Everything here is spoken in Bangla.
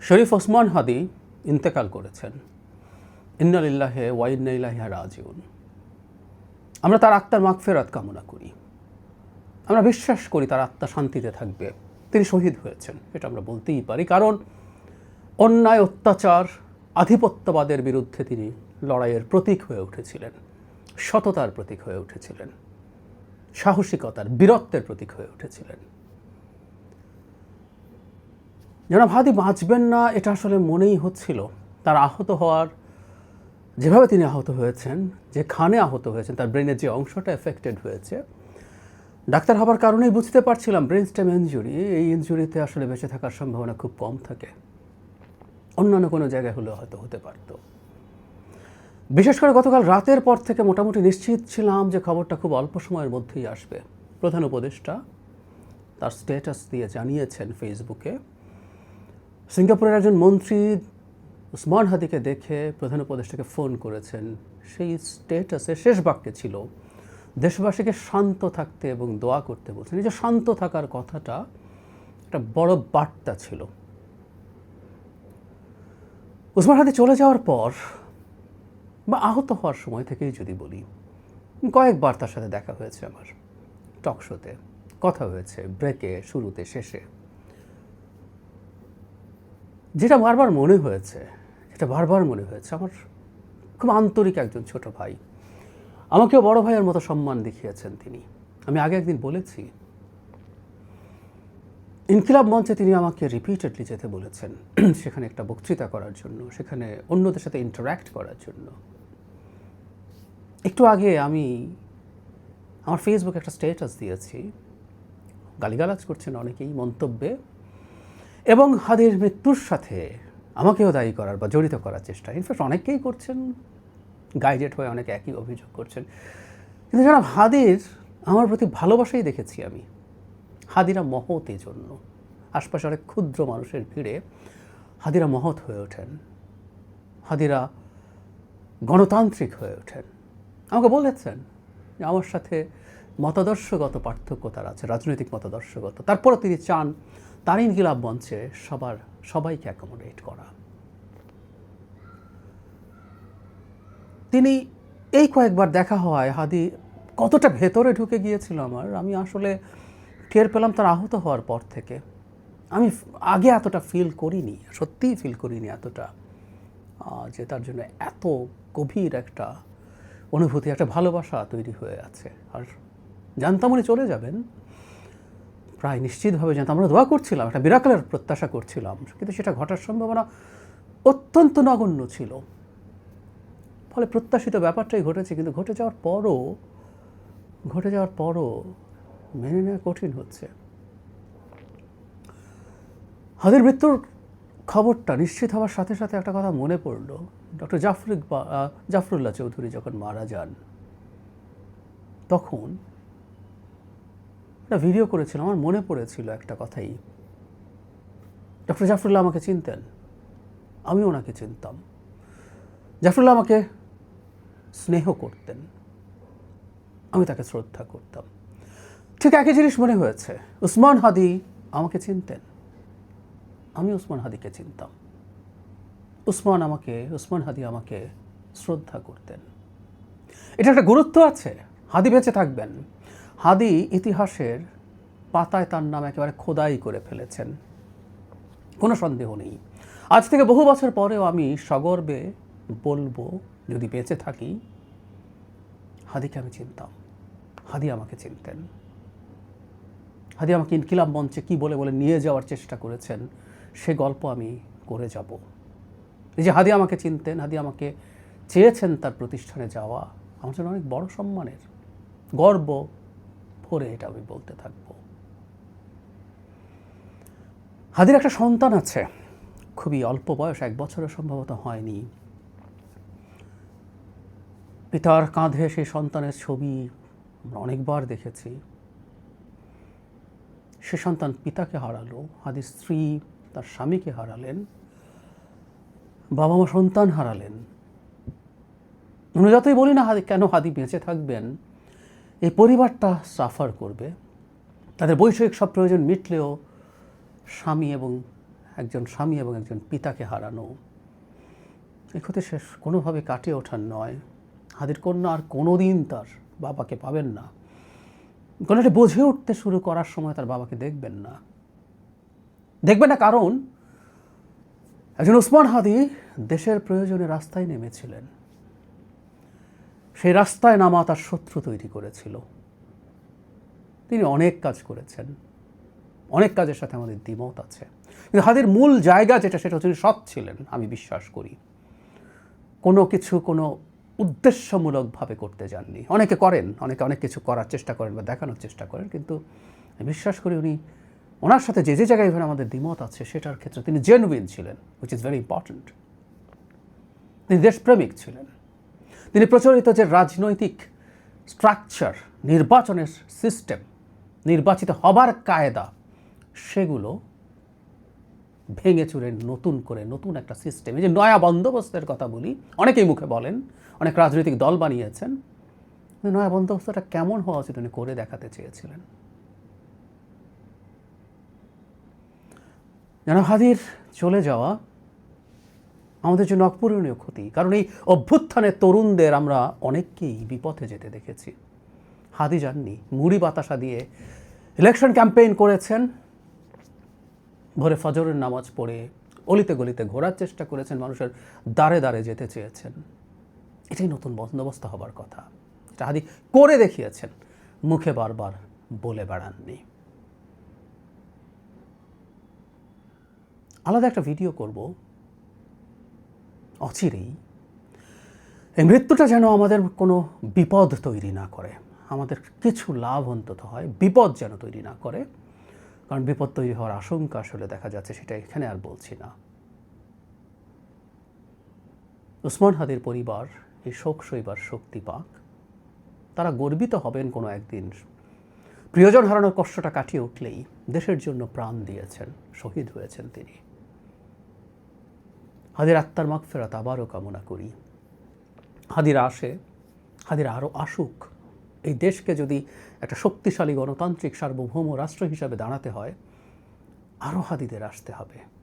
শরীফ ওসমান হাদি ইন্তেকাল করেছেন। ইন্নালিল্লাহে ওয়াইন্নাইল্লাহিয়া রাজিউন। আমরা তার আত্মার মাগফেরাত কামনা করি। আমরা বিশ্বাস করি তার আত্মা শান্তিতে থাকবে। তিনি শহীদ হয়েছেন, এটা আমরা বলতেই পারি। কারণ অন্যায়, অত্যাচার, আধিপত্যবাদের বিরুদ্ধে তিনি লড়াইয়ের প্রতীক হয়ে উঠেছিলেন। সততার প্রতীক হয়ে উঠেছিলেন। সাহসিকতার, বীরত্বের প্রতীক হয়ে উঠেছিলেন। জনাব হাদি, বাঁচবেন না, এটা আসলে মনেই হচ্ছিল। তার আহত হওয়ার, যেভাবে তিনি আহত হয়েছেন, যে খানে আহত হয়েছেন, তার ব্রেনের যে অংশটা এফেক্টেড হয়েছে, ডাক্তার হবার কারণেই বুঝতে পারছিলাম ব্রেন স্টেম ইঞ্জুরি এই ইঞ্জুরিতে আসলে বেঁচে থাকার সম্ভাবনা খুব কম থাকে। অন্যান্য কোনো জায়গায় হলেও হয়তো হতে পারত। বিশেষ করে গতকাল রাতের পর থেকে মোটামুটি নিশ্চিত ছিলাম যে খবরটা খুব অল্প সময়ের মধ্যেই আসবে। প্রধান উপদেষ্টা তার স্ট্যাটাস দিয়ে জানিয়েছেন ফেসবুকে সিঙ্গাপুরের একজন মন্ত্রী উসমান হাদিকে দেখে প্রধান উপদেষ্টাকে ফোন করেছেন। সেই স্টেটাসে শেষ বাক্যে ছিল, দেশবাসীকে শান্ত থাকতে এবং দোয়া করতে বলছেন। এই যে শান্ত থাকার কথাটা একটা বড় বার্তা ছিল। উসমান হাদি চলে যাওয়ার পর বা আহত হওয়ার সময় থেকেই যদি বলি কয়েকবার তার সাথে দেখা হয়েছে আমার, টক শোতে। কথা হয়েছে ব্রেকে শুরুতে, শেষে। যেটা বারবার মনে হয়েছে, যেটা বারবার মনে হয়েছে, আমার খুব আন্তরিক একজন ছোট ভাই। আমাকেও বড় ভাইয়ের মতো সম্মান দেখিয়েছেন তিনি। আমি আগে একদিন বলেছি, ইনকিলাব মঞ্চে তিনি আমাকে রিপিটেডলি যেতে বলেছেন, সেখানে একটা বক্তৃতা করার জন্য, সেখানে অন্যদের সাথে ইন্টারাক্ট করার জন্য। একটু আগে আমি আমার ফেসবুকে একটা স্ট্যাটাস দিয়েছি। গালিগালাজ করছেন অনেকেই মন্তব্যে। এবং হাদির মৃত্যুর সাথে আমাকেও দায়ী করার বা জড়িত করার চেষ্টা। ইনফ্যাক্ট অনেকেই করছেন গাইডেড হয়ে অনেকে একই অভিযোগ করছেন। কিন্তু যারা হাদির, আমার প্রতি ভালোবাসাই দেখেছি আমি। হাদিরা মহৎ এই জন্য আশপাশে অনেক ক্ষুদ্র মানুষের ভিড়ে হাদিরা মহৎ হয়ে ওঠেন। হাদিরা গণতান্ত্রিক হয়ে ওঠেন। আমাকে বলেছেন আমার সাথে মতাদর্শগত পার্থক্য তার আছে, রাজনৈতিক মতাদর্শগত। তারপরে তিনি চান তার ইনকিলাব মঞ্চে সবার সবাইকে অ্যাকোমোডেট করা। তিনি এই কয়েকবার দেখা হওয়ায় হাদি কতটা ভেতরে ঢুকে গিয়েছিল আমার, আমি আসলে টের পেলাম তার আহত হওয়ার পর থেকে। আমি আগে এতটা ফিল করিনি, সত্যিই ফিল করিনি এতটা যে তার জন্য এত গভীর একটা অনুভূতি, একটা ভালোবাসা তৈরি হয়ে আছে। আর জানতাম উনি চলে যাবেন প্রায় নিশ্চিতভাবে জানতাম আমরা দোয়া করছিলাম, একটা বিরাকলের প্রত্যাশা করছিলাম। কিন্তু সেটা ঘটার সম্ভাবনা অত্যন্ত নগণ্য ছিল। ফলে প্রত্যাশিত ব্যাপারটাই ঘটেছে, কিন্তু ঘটে যাওয়ার পরও, ঘটে যাওয়ার পরও মেনে নেওয়া কঠিন হচ্ছে। হাদের মৃত্যুর খবরটা নিশ্চিত হওয়ার সাথে সাথে একটা কথা মনে পড়ল। ডক্টর জাফর জাফরুল্লাহ চৌধুরী যখন মারা যান, তখন একটা ভিডিও করেছিল, আমার মনে পড়েছিল একটা কথাই। ডক্টর জাফরুল্লাহ আমাকে চিনতেন, আমি ওনাকে চিনতাম। জাফরুল্লাহ আমাকে স্নেহ করতেন, আমি তাকে শ্রদ্ধা করতাম। ঠিক একই জিনিস মনে হয়েছে, উসমান হাদি আমাকে চিনতেন, আমি উসমান হাদিকে চিনতাম। উসমান আমাকে, উসমান হাদি আমাকে শ্রদ্ধা করতেন। এটা একটা গুরুত্ব আছে, হাদি বেঁচে থাকবেন। হাদি ইতিহাসের পাতায় তার নাম একেবারে খোদাই করে ফেলেছেন। কোনো সন্দেহ নেই। আজ থেকে বহু বছর পরেও আমি সগর্বে বলব, যদি বেঁচে থাকি, হাদিকে আমি চিনতাম। হাদি আমাকে চিনতেন। হাদি আমাকে ইনকিলাব মঞ্চে কি বলে বলে নিয়ে যাওয়ার চেষ্টা করেছেন, সে গল্প আমি করে যাব। এই যে হাদি আমাকে চিনতেন, হাদি আমাকে চেয়েছেন তার প্রতিষ্ঠানে যাওয়া, আমার জন্য অনেক বড় সম্মানের, গর্ব ভরে, এটা আমি বলতে থাকব। হাদির একটা সন্তান আছে, খুবই অল্প বয়স, এক বছরের সম্ভবত হয়নি। পিতার কাঁধে সেই সন্তানের ছবি অনেকবার দেখেছি। সে সন্তান পিতাকে হারালো, হাদির স্ত্রী তার স্বামীকে হারালেন বাবা মা সন্তান হারালেন। আমরা যতই বলি না হাদি, কেন হাদি বেঁচে থাকবেন এই পরিবারটা সাফার করবে। তাদের বৈষয়িক সব প্রয়োজন মিটলেও স্বামী এবং একজন স্বামী এবং একজন পিতাকে হারানো এই ক্ষতি শেষ কোনোভাবে কাটিয়ে ওঠার নয়। হাদির কন্যা আর কোনো দিন তার বাবাকে পাবেন না। কন্যাটি বোঝে উঠতে শুরু করার সময় তার বাবাকে দেখবেন না। দেখবেন না কারণ একজন উসমান হাদি দেশের প্রয়োজনে রাস্তায় নেমেছিলেন। সেই রাস্তায় নামা তার শত্রু তৈরি করেছিল। তিনি অনেক কাজ করেছেন। অনেক কাজের সাথে আমাদের দ্বিমত আছে। কিন্তু হাদির মূল জায়গা যেটা, সেটা হচ্ছে সৎ ছিলেন, আমি বিশ্বাস করি। কোনো কিছু, কোনো উদ্দেশ্যমূলকভাবে করতে যাননি। অনেকে করেন, অনেকে অনেক কিছু করার চেষ্টা করেন বা দেখানোর চেষ্টা করেন, কিন্তু বিশ্বাস করি উনি ওনার সাথে যে যে জায়গায় এখানে আমাদের দ্বিমত আছে, সেটার ক্ষেত্রে তিনি জেনুইন ছিলেন উইচ ইজ ভেরি ইম্পর্ট্যান্ট তিনি দেশপ্রেমিক ছিলেন। তিনি প্রচলিত যে রাজনৈতিক স্ট্রাকচার নির্বাচনের সিস্টেম নির্বাচিত হবার কায়দা, সেগুলো ভেঙে চুরে নতুন করে নতুন একটা সিস্টেম এই যে নয়া বন্দোবস্তের কথা বলি, অনেকেই মুখে বলেন, অনেক রাজনৈতিক দল বানিয়েছেন নয়া বন্দোবস্তটা কেমন হওয়া উচিত উনি করে দেখাতে চেয়েছিলেন? যেন হাদির চলে যাওয়া আমাদের জন্য অপূরণীয় ক্ষতি। কারণ এই অভ্যুত্থানের তরুণদের আমরা অনেককেই বিপথে যেতে দেখেছি। হাদি যাননি, মুড়ি বাতাসা দিয়ে ইলেকশন ক্যাম্পেইন করেছেন। ভোরে ফজরের নামাজ পড়ে অলিতে গলিতে ঘোরার চেষ্টা করেছেন, মানুষের দাঁড়ে দাঁড়ে যেতে চেয়েছেন। এটাই নতুন বন্দোবস্ত হবার কথা। এটা হাদি করে দেখিয়েছেন, মুখে বারবার বলে বেড়াননি। আলাদা একটা ভিডিও করব। অচিরেই। এই মৃত্যুটা যেন আমাদের কোনো বিপদ তৈরি না করে, আমাদের কিছু লাভ অন্তত হয়, বিপদ যেন তৈরি না করে। কারণ বিপদ তৈরি হওয়ার আশঙ্কা আসলে দেখা যাচ্ছে, সেটা এখানে আর বলছি না। উসমান হাদির পরিবার, এই শোক সইবার শক্তি পাক, তারা গর্বিত হবেন কোনো একদিন। প্রিয়জন হারানোর কষ্টটা কাটিয়ে উঠলেই দেশের জন্য প্রাণ দিয়েছেন, শহীদ হয়েছেন তিনি। হাদির আত্মার মাগফেরাত আবারও কামনা করি। হাদির আসে হাদির আরও আসুক। এই দেশকে যদি একটা শক্তিশালী গণতান্ত্রিক সার্বভৌম রাষ্ট্র হিসাবে দাঁড়াতে হয় আরও হাদিদের আসতে হবে।